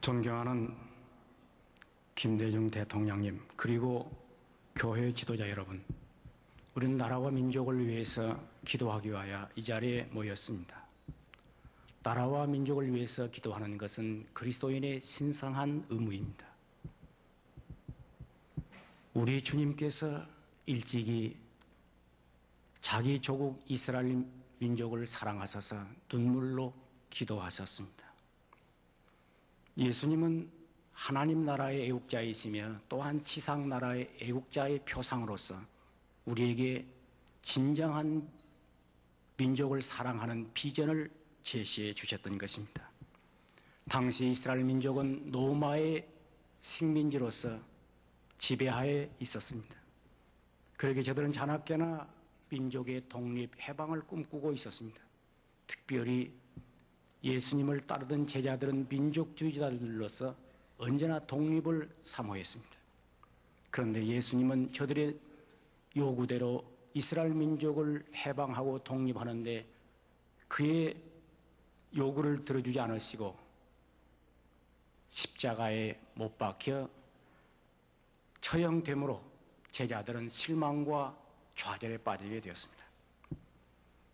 존경하는 김대중 대통령님, 그리고 교회 지도자 여러분, 우리는 나라와 민족을 위해서 기도하기 위하여 이 자리에 모였습니다. 나라와 민족을 위해서 기도하는 것은 그리스도인의 신성한 의무입니다. 우리 주님께서 일찍이 자기 조국 이스라엘 민족을 사랑하셔서 눈물로 기도하셨습니다. 예수님은 하나님 나라의 애국자이시며 또한 지상 나라의 애국자의 표상으로서 우리에게 진정한 민족을 사랑하는 비전을 제시해 주셨던 것입니다. 당시 이스라엘 민족은 노마의 식민지로서 지배하에 있었습니다. 그러게 저들은 자나깨나 민족의 독립, 해방을 꿈꾸고 있었습니다. 특별히 예수님을 따르던 제자들은 민족주의자들로서 언제나 독립을 사모했습니다. 그런데 예수님은 저들의 요구대로 이스라엘 민족을 해방하고 독립하는데 그의 요구를 들어주지 않으시고 십자가에 못 박혀 처형됨으로 제자들은 실망과 좌절에 빠지게 되었습니다.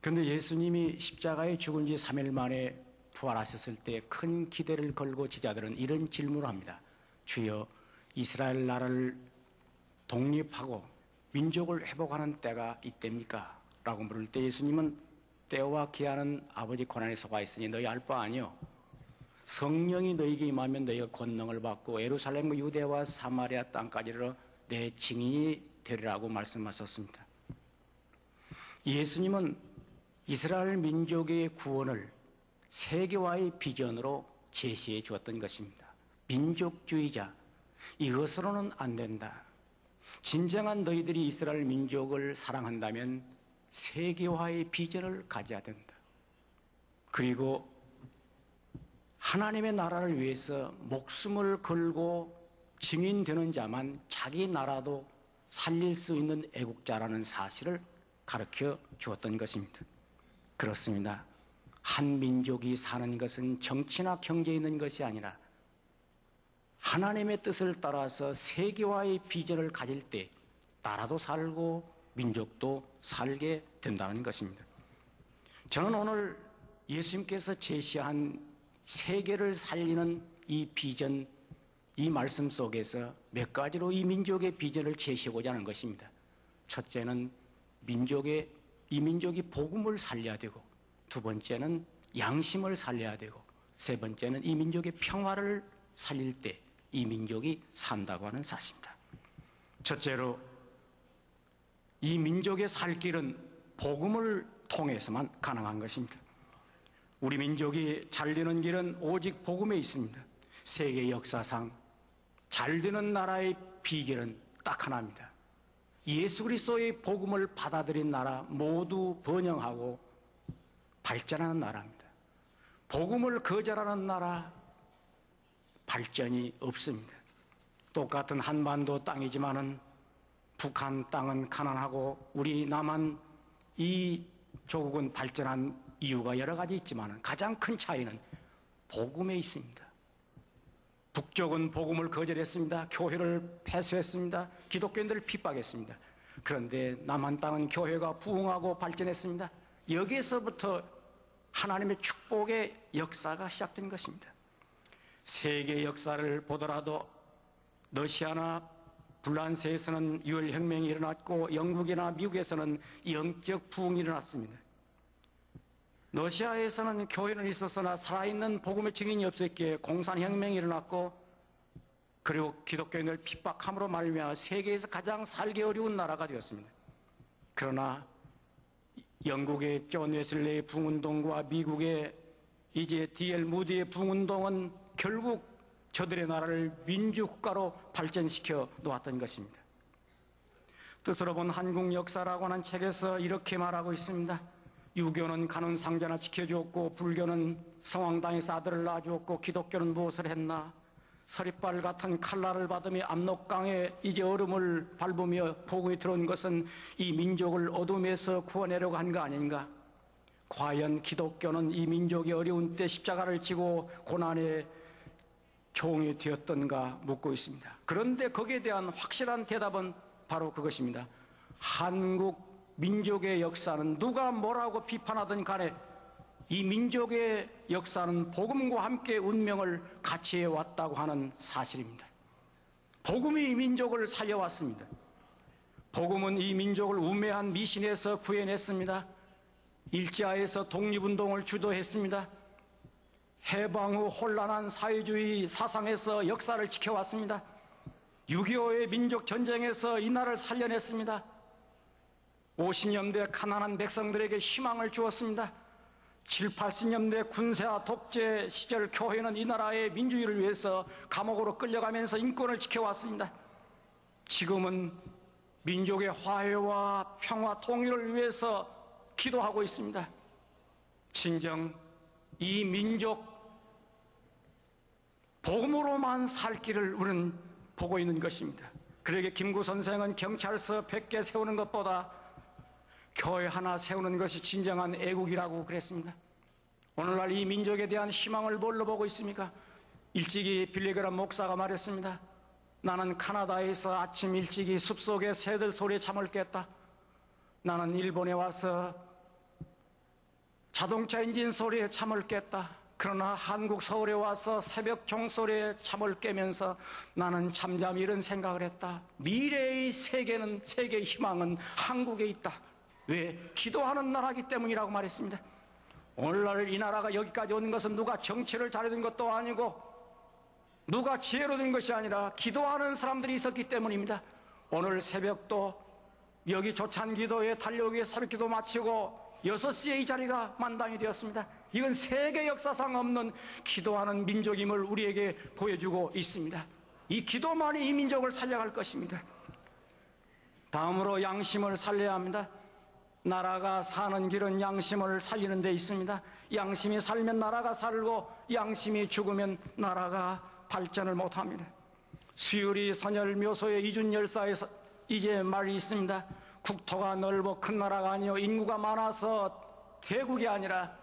그런데 예수님이 십자가에 죽은 지 3일 만에 부활하셨을 때 큰 기대를 걸고 제자들은 이런 질문을 합니다. 주여 이스라엘 나라를 독립하고 민족을 회복하는 때가 이때입니까? 라고 물을 때 예수님은 때와 기한은 아버지 권한에 속아 있으니 너희 알 바 아니요. 성령이 너희에게 임하면 너희가 권능을 받고 예루살렘과 유대와 사마리아 땅까지로 내 증인이 되리라고 말씀하셨습니다. 예수님은 이스라엘 민족의 구원을 세계화의 비전으로 제시해 주었던 것입니다. 민족주의자, 이것으로는 안 된다. 진정한 너희들이 이스라엘 민족을 사랑한다면 세계화의 비전을 가져야 된다. 그리고 하나님의 나라를 위해서 목숨을 걸고 증인되는 자만 자기 나라도 살릴 수 있는 애국자라는 사실을 가르쳐 주었던 것입니다. 그렇습니다. 한 민족이 사는 것은 정치나 경제에 있는 것이 아니라 하나님의 뜻을 따라서 세계화의 비전을 가질 때 나라도 살고 민족도 살게 된다는 것입니다. 저는 오늘 예수님께서 제시한 세계를 살리는 이 비전, 이 말씀 속에서 몇 가지로 이 민족의 비전을 제시하고자 하는 것입니다. 첫째는 민족의 이 민족이 복음을 살려야 되고 두 번째는 양심을 살려야 되고 세 번째는 이 민족의 평화를 살릴 때 이 민족이 산다고 하는 사실입니다. 첫째로 이 민족의 살 길은 복음을 통해서만 가능한 것입니다. 우리 민족이 잘 되는 길은 오직 복음에 있습니다. 세계 역사상 잘 되는 나라의 비결은 딱 하나입니다. 예수 그리스도의 복음을 받아들인 나라 모두 번영하고 발전하는 나라입니다. 복음을 거절하는 나라 발전이 없습니다. 똑같은 한반도 땅이지만은 북한 땅은 가난하고 우리 남한 이 조국은 발전한 이유가 여러 가지 있지만 가장 큰 차이는 복음에 있습니다. 북쪽은 복음을 거절했습니다. 교회를 폐쇄했습니다. 기독교인들을 핍박했습니다. 그런데 남한 땅은 교회가 부흥하고 발전했습니다. 여기에서부터 하나님의 축복의 역사가 시작된 것입니다. 세계 역사를 보더라도 러시아나 불란스에서는 유혈혁명이 일어났고 영국이나 미국에서는 영적 부흥이 일어났습니다. 러시아에서는 교회는 있었으나 살아있는 복음의 증인이 없었기에 공산혁명이 일어났고 그리고 기독교인을 핍박함으로 말미암아 세계에서 가장 살기 어려운 나라가 되었습니다. 그러나 영국의 존 웨슬레의 붕운동과 미국의 이제 디엘 무디의 붕운동은 결국 저들의 나라를 민주국가로 발전시켜 놓았던 것입니다. 뜻으로 본 한국 역사라고 하는 책에서 이렇게 말하고 있습니다. 유교는 가는 상자나 지켜주었고 불교는 성황당에서 아들을 낳아주었고 기독교는 무엇을 했나? 서리발 같은 칼날을 받으며 압록강에 이제 얼음을 밟으며 포구에 들어온 것은 이 민족을 어둠에서 구원하려고 한 거 아닌가? 과연 기독교는 이 민족이 어려운 때 십자가를 지고 고난에 종이 되었던가 묻고 있습니다. 그런데 거기에 대한 확실한 대답은 바로 그것입니다. 한국 민족의 역사는 누가 뭐라고 비판하든 간에 이 민족의 역사는 복음과 함께 운명을 같이 해왔다고 하는 사실입니다. 복음이 이 민족을 살려왔습니다. 복음은 이 민족을 우매한 미신에서 구해냈습니다. 일제하에서 독립운동을 주도했습니다. 해방 후 혼란한 사회주의 사상에서 역사를 지켜왔습니다. 6.25의 민족전쟁에서 이 나라를 살려냈습니다. 50년대 가난한 백성들에게 희망을 주었습니다. 7, 80년대 군세와 독재 시절 교회는 이 나라의 민주주의를 위해서 감옥으로 끌려가면서 인권을 지켜왔습니다. 지금은 민족의 화해와 평화 통일을 위해서 기도하고 있습니다. 진정 이 민족 복음으로만 살 길을 우리는 보고 있는 것입니다. 그러게 김구 선생은 경찰서 100개 세우는 것보다 교회 하나 세우는 것이 진정한 애국이라고 그랬습니다. 오늘날 이 민족에 대한 희망을 뭘로 보고 있습니까? 일찍이 빌리그람 목사가 말했습니다. 나는 카나다에서 아침 일찍이 숲속에 새들 소리에 잠을 깼다. 나는 일본에 와서 자동차 엔진 소리에 잠을 깼다. 그러나 한국 서울에 와서 새벽 종소리에 잠을 깨면서 나는 잠잠히 이런 생각을 했다. 미래의 세계는 세계의 희망은 한국에 있다. 왜? 기도하는 나라기 때문이라고 말했습니다. 오늘날 이 나라가 여기까지 오는 것은 누가 정치를 잘해둔 것도 아니고 누가 지혜로 된 것이 아니라 기도하는 사람들이 있었기 때문입니다. 오늘 새벽도 여기 조찬 기도에 달려오기 위해 새벽 기도 마치고 6시에 이 자리가 만당이 되었습니다. 이건 세계 역사상 없는 기도하는 민족임을 우리에게 보여주고 있습니다. 이 기도만이 이 민족을 살려갈 것입니다. 다음으로 양심을 살려야 합니다. 나라가 사는 길은 양심을 살리는 데 있습니다. 양심이 살면 나라가 살고 양심이 죽으면 나라가 발전을 못합니다. 수유리 선열 묘소의 이준 열사에 서 이제 말이 있습니다. 국토가 넓어 큰 나라가 아니요 인구가 많아서 대국이 아니라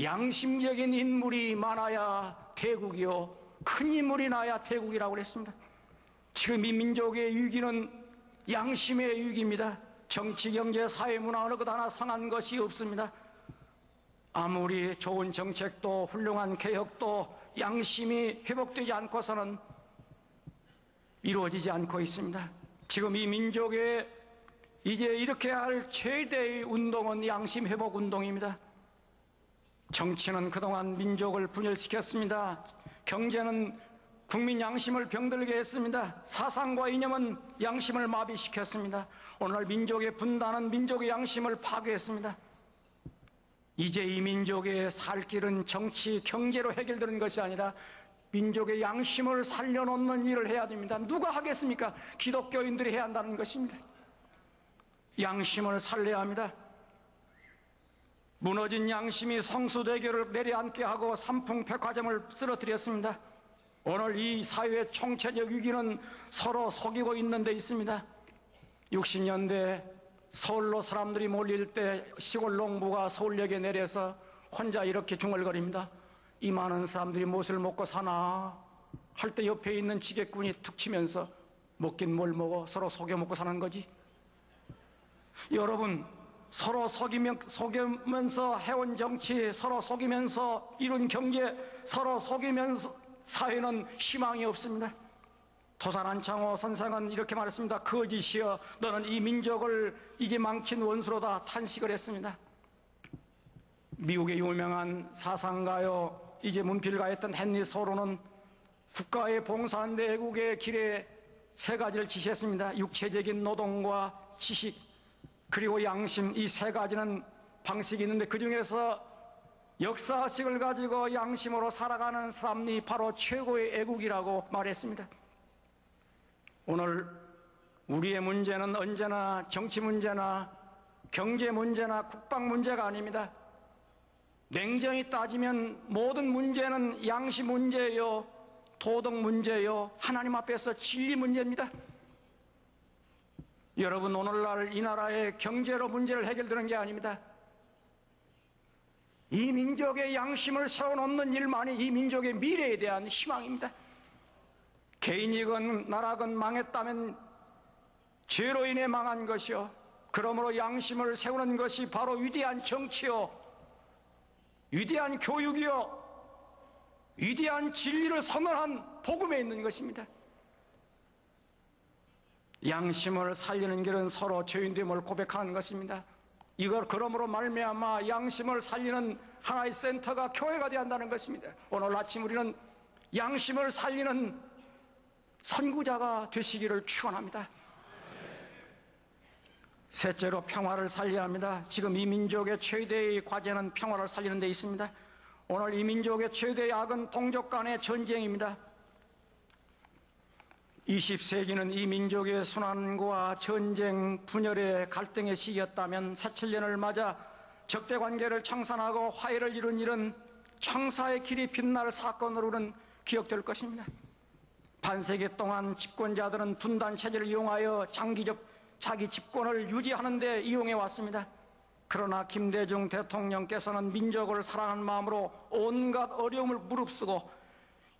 양심적인 인물이 많아야 대국이요 큰 인물이 나야 대국이라고 그랬습니다. 지금 이 민족의 위기는 양심의 위기입니다. 정치, 경제, 사회, 문화 어느 것 하나 상한 것이 없습니다. 아무리 좋은 정책도 훌륭한 개혁도 양심이 회복되지 않고서는 이루어지지 않고 있습니다. 지금 이 민족의 이제 이렇게 할 최대의 운동은 양심 회복 운동입니다. 정치는 그동안 민족을 분열시켰습니다. 경제는 국민 양심을 병들게 했습니다. 사상과 이념은 양심을 마비시켰습니다. 오늘 민족의 분단은 민족의 양심을 파괴했습니다. 이제 이 민족의 살 길은 정치, 경제로 해결되는 것이 아니라 민족의 양심을 살려놓는 일을 해야 됩니다. 누가 하겠습니까? 기독교인들이 해야 한다는 것입니다. 양심을 살려야 합니다. 무너진 양심이 성수대교를 내려앉게 하고 삼풍백화점을 쓰러뜨렸습니다. 오늘 이 사회의 총체적 위기는 서로 속이고 있는 데 있습니다. 60년대 서울로 사람들이 몰릴 때 시골 농부가 서울역에 내려서 혼자 이렇게 중얼거립니다. 이 많은 사람들이 무엇을 먹고 사나 할 때 옆에 있는 지게꾼이 툭 치면서 먹긴 뭘 먹어 서로 속여 먹고 사는 거지. 여러분 서로 속이면, 속이면서 해온 정치, 서로 속이면서 이룬 경제, 서로 속이면서 사회는 희망이 없습니다. 도산 안창호 선생은 이렇게 말했습니다. 거짓이여 너는 이 민족을 이제 망친 원수로다 탄식을 했습니다. 미국의 유명한 사상가요 이제 문필가였던 헨리 소로는 국가에 봉사한 내국의 길에 세 가지를 지시했습니다. 육체적인 노동과 지식 그리고 양심 이 세 가지는 방식이 있는데 그 중에서 역사식을 가지고 양심으로 살아가는 사람이 바로 최고의 애국이라고 말했습니다. 오늘 우리의 문제는 언제나 정치 문제나 경제 문제나 국방 문제가 아닙니다. 냉정히 따지면 모든 문제는 양심 문제요, 도덕 문제요, 하나님 앞에서 진리 문제입니다. 여러분 오늘날 이 나라의 경제로 문제를 해결되는 게 아닙니다. 이 민족의 양심을 세워놓는 일만이 이 민족의 미래에 대한 희망입니다. 개인이건 나라건 망했다면 죄로 인해 망한 것이요. 그러므로 양심을 세우는 것이 바로 위대한 정치요. 위대한 교육이요. 위대한 진리를 선언한 복음에 있는 것입니다. 양심을 살리는 길은 서로 죄인됨을 고백하는 것입니다. 이걸 그러므로 말미암아 양심을 살리는 하나의 센터가 교회가 되어야 한다는 것입니다. 오늘 아침 우리는 양심을 살리는 선구자가 되시기를 축원합니다. 셋째로 평화를 살려야 합니다. 지금 이 민족의 최대의 과제는 평화를 살리는 데 있습니다. 오늘 이 민족의 최대의 악은 동족 간의 전쟁입니다. 20세기는 이 민족의 순환과 전쟁, 분열의 갈등의 시기였다면 새칠년을 맞아 적대 관계를 청산하고 화해를 이룬 일은 청사의 길이 빛날 사건으로는 기억될 것입니다. 반세기 동안 집권자들은 분단 체제를 이용하여 장기적 자기 집권을 유지하는 데 이용해 왔습니다. 그러나 김대중 대통령께서는 민족을 사랑하는 마음으로 온갖 어려움을 무릅쓰고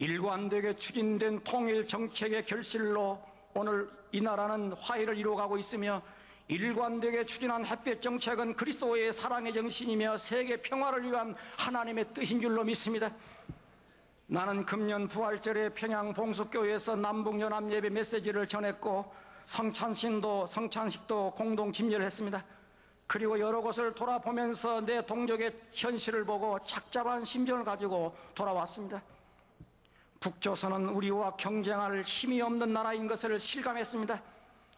일관되게 추진된 통일 정책의 결실로 오늘 이 나라는 화해를 이루어가고 있으며 일관되게 추진한 햇볕 정책은 그리스도의 사랑의 정신이며 세계 평화를 위한 하나님의 뜻인 줄로 믿습니다. 나는 금년 부활절에 평양 봉숙교회에서 남북연합 예배 메시지를 전했고 성찬신도 성찬식도 공동 집례를 했습니다. 그리고 여러 곳을 돌아보면서 내 동족의 현실을 보고 착잡한 심정을 가지고 돌아왔습니다. 북조선은 우리와 경쟁할 힘이 없는 나라인 것을 실감했습니다.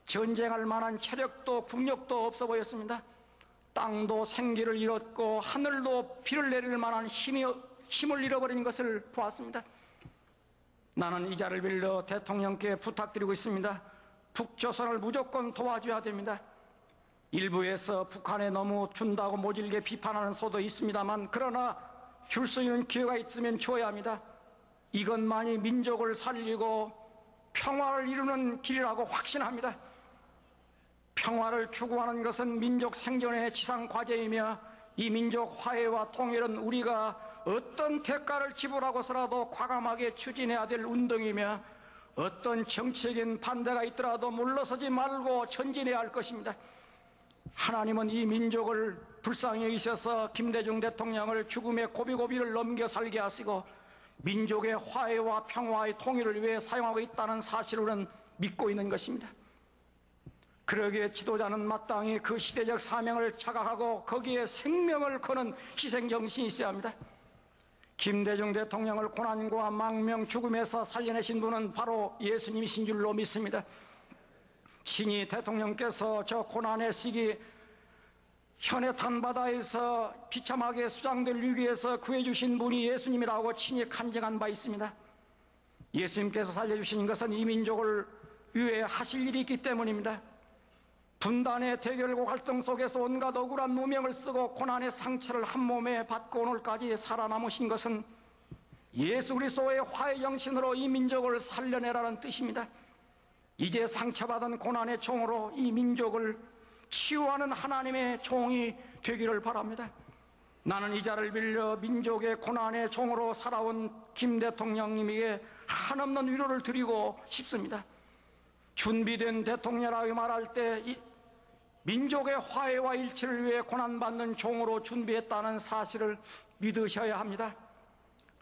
전쟁할 만한 체력도 국력도 없어 보였습니다. 땅도 생기를 잃었고 하늘도 비를 내릴 만한 힘이, 힘을 잃어버린 것을 보았습니다. 나는 이 자를 빌려 대통령께 부탁드리고 있습니다. 북조선을 무조건 도와줘야 됩니다. 일부에서 북한에 너무 준다고 모질게 비판하는 소도 있습니다만 그러나 줄 수 있는 기회가 있으면 줘야 합니다. 이것만이 민족을 살리고 평화를 이루는 길이라고 확신합니다. 평화를 추구하는 것은 민족 생존의 지상 과제이며 이 민족 화해와 통일은 우리가 어떤 대가를 지불하고서라도 과감하게 추진해야 될 운동이며 어떤 정치적인 반대가 있더라도 물러서지 말고 전진해야 할 것입니다. 하나님은 이 민족을 불쌍히 여기셔서 김대중 대통령을 죽음의 고비고비를 넘겨 살게 하시고 민족의 화해와 평화의 통일을 위해 사용하고 있다는 사실을 믿고 있는 것입니다. 그러기에 지도자는 마땅히 그 시대적 사명을 자각하고 거기에 생명을 거는 희생정신이 있어야 합니다. 김대중 대통령을 고난과 망명 죽음에서 살려내신 분은 바로 예수님이신 줄로 믿습니다. 친히 대통령께서 저 고난의 시기 현해탄 바다에서 비참하게 수장될 위기에서 구해주신 분이 예수님이라고 친히 간증한 바 있습니다. 예수님께서 살려주신 것은 이 민족을 위해 하실 일이 있기 때문입니다. 분단의 대결과 갈등 속에서 온갖 억울한 누명을 쓰고 고난의 상처를 한 몸에 받고 오늘까지 살아남으신 것은 예수 그리스도의 화해 정신으로 이 민족을 살려내라는 뜻입니다. 이제 상처받은 고난의 종으로 이 민족을 치유하는 하나님의 종이 되기를 바랍니다. 나는 이 자를 빌려 민족의 고난의 종으로 살아온 김 대통령님에게 한없는 위로를 드리고 싶습니다. 준비된 대통령이라고 말할 때 민족의 화해와 일치를 위해 고난받는 종으로 준비했다는 사실을 믿으셔야 합니다.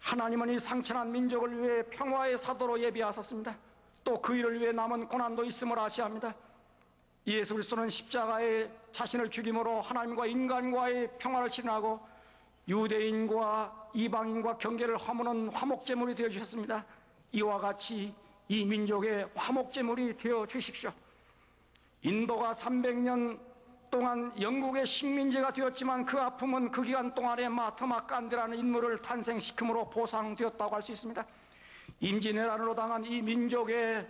하나님은 이 상처난 민족을 위해 평화의 사도로 예비하셨습니다. 또 그 일을 위해 남은 고난도 있음을 아셔야 합니다. 예수 그리스도는 십자가에 자신을 죽임으로 하나님과 인간과의 평화를 실현하고 유대인과 이방인과 경계를 허무는 화목제물이 되어 주셨습니다. 이와 같이 이 민족의 화목제물이 되어 주십시오. 인도가 300년 동안 영국의 식민지가 되었지만 그 아픔은 그 기간 동안에 마트마 간디라는 인물을 탄생시킴으로 보상되었다고 할 수 있습니다. 임진왜란으로 당한 이 민족의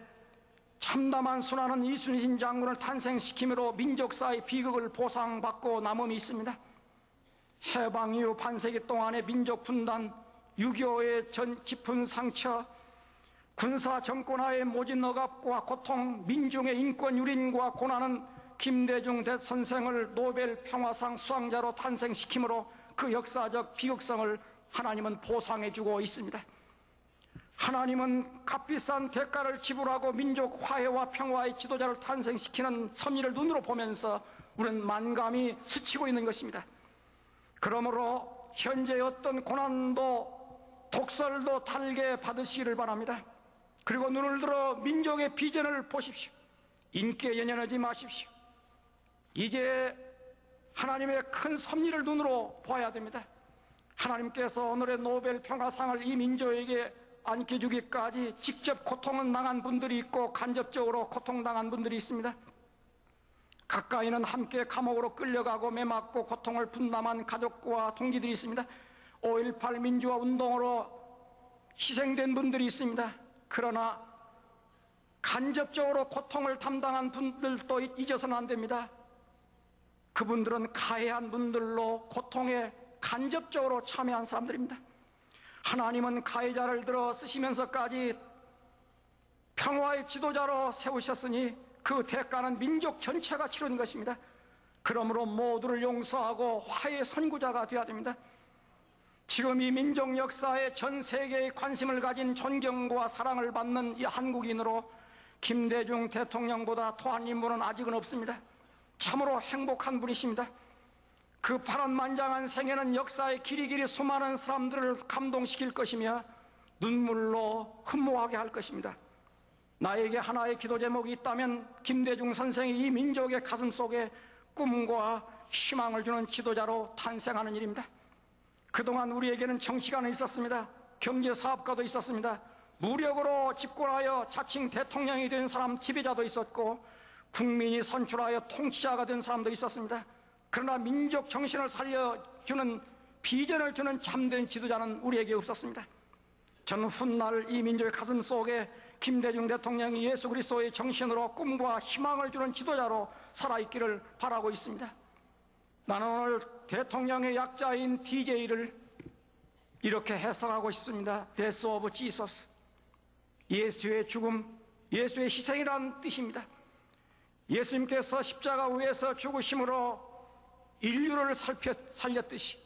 참담한 순환은 이순신 장군을 탄생시킴으로 민족사의 비극을 보상받고 남음이 있습니다. 해방 이후 반세기 동안의 민족 분단, 6.25의 전 깊은 상처, 군사 정권하의 모진 억압과 고통, 민중의 인권 유린과 고난은 김대중 대선생을 노벨 평화상 수상자로 탄생시키므로 그 역사적 비극성을 하나님은 보상해주고 있습니다. 하나님은 값비싼 대가를 지불하고 민족 화해와 평화의 지도자를 탄생시키는 섭리를 눈으로 보면서 우리는 만감히 스치고 있는 것입니다. 그러므로 현재 어떤 고난도 독설도 달게 받으시기를 바랍니다. 그리고 눈을 들어 민족의 비전을 보십시오. 인기에 연연하지 마십시오. 이제 하나님의 큰 섭리를 눈으로 보아야 됩니다. 하나님께서 오늘의 노벨 평화상을 이 민족에게 안겨주기까지 직접 고통을 당한 분들이 있고 간접적으로 고통당한 분들이 있습니다. 가까이는 함께 감옥으로 끌려가고 매맞고 고통을 분담한 가족과 동지들이 있습니다. 5.18 민주화 운동으로 희생된 분들이 있습니다. 그러나 간접적으로 고통을 담당한 분들도 잊어서는 안 됩니다. 그분들은 가해한 분들로 고통에 간접적으로 참여한 사람들입니다. 하나님은 가해자를 들어 쓰시면서까지 평화의 지도자로 세우셨으니 그 대가는 민족 전체가 치르는 것입니다. 그러므로 모두를 용서하고 화해의 선구자가 되어야 됩니다. 지금 이 민족 역사에 전 세계의 관심을 가진 존경과 사랑을 받는 이 한국인으로 김대중 대통령보다 더한 인물은 아직은 없습니다. 참으로 행복한 분이십니다. 그 파란만장한 생애는 역사의 길이 길이 수많은 사람들을 감동시킬 것이며 눈물로 흠모하게 할 것입니다. 나에게 하나의 기도 제목이 있다면 김대중 선생이 이 민족의 가슴 속에 꿈과 희망을 주는 지도자로 탄생하는 일입니다. 그동안 우리에게는 정치가는 있었습니다. 경제사업가도 있었습니다. 무력으로 집권하여 자칭 대통령이 된 사람 지배자도 있었고 국민이 선출하여 통치자가 된 사람도 있었습니다. 그러나 민족 정신을 살려주는 비전을 주는 참된 지도자는 우리에게 없었습니다. 저는 훗날 이 민족의 가슴 속에 김대중 대통령이 예수 그리스도의 정신으로 꿈과 희망을 주는 지도자로 살아있기를 바라고 있습니다. 나는 오늘 대통령의 약자인 DJ를 이렇게 해석하고 싶습니다. 데스 오브 지서스. 예수의 죽음, 예수의 희생이란 뜻입니다. 예수님께서 십자가 위에서 죽으심으로 인류를 살펴, 살렸듯이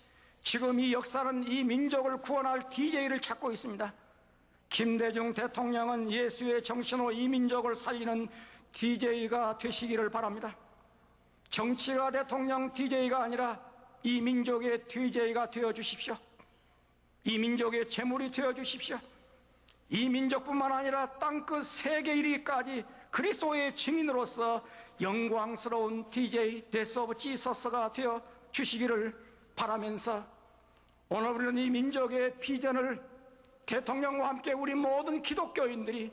지금 이 역사는 이 민족을 구원할 DJ를 찾고 있습니다. 김대중 대통령은 예수의 정신으로 이 민족을 살리는 DJ가 되시기를 바랍니다. 정치가 대통령 DJ가 아니라 이 민족의 DJ가 되어 주십시오. 이 민족의 재물이 되어 주십시오. 이 민족뿐만 아니라 땅끝 세계 이르기까지 그리스도의 증인으로서 영광스러운 DJ 데스 오브 지서스가 되어 주시기를 바라면서 오늘 우리는 이 민족의 비전을 대통령과 함께 우리 모든 기독교인들이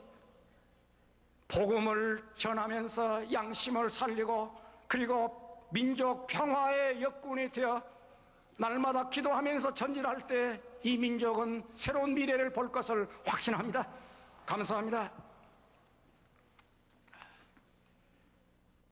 복음을 전하면서 양심을 살리고 그리고 민족 평화의 역군이 되어 날마다 기도하면서 전진할 때 이 민족은 새로운 미래를 볼 것을 확신합니다. 감사합니다.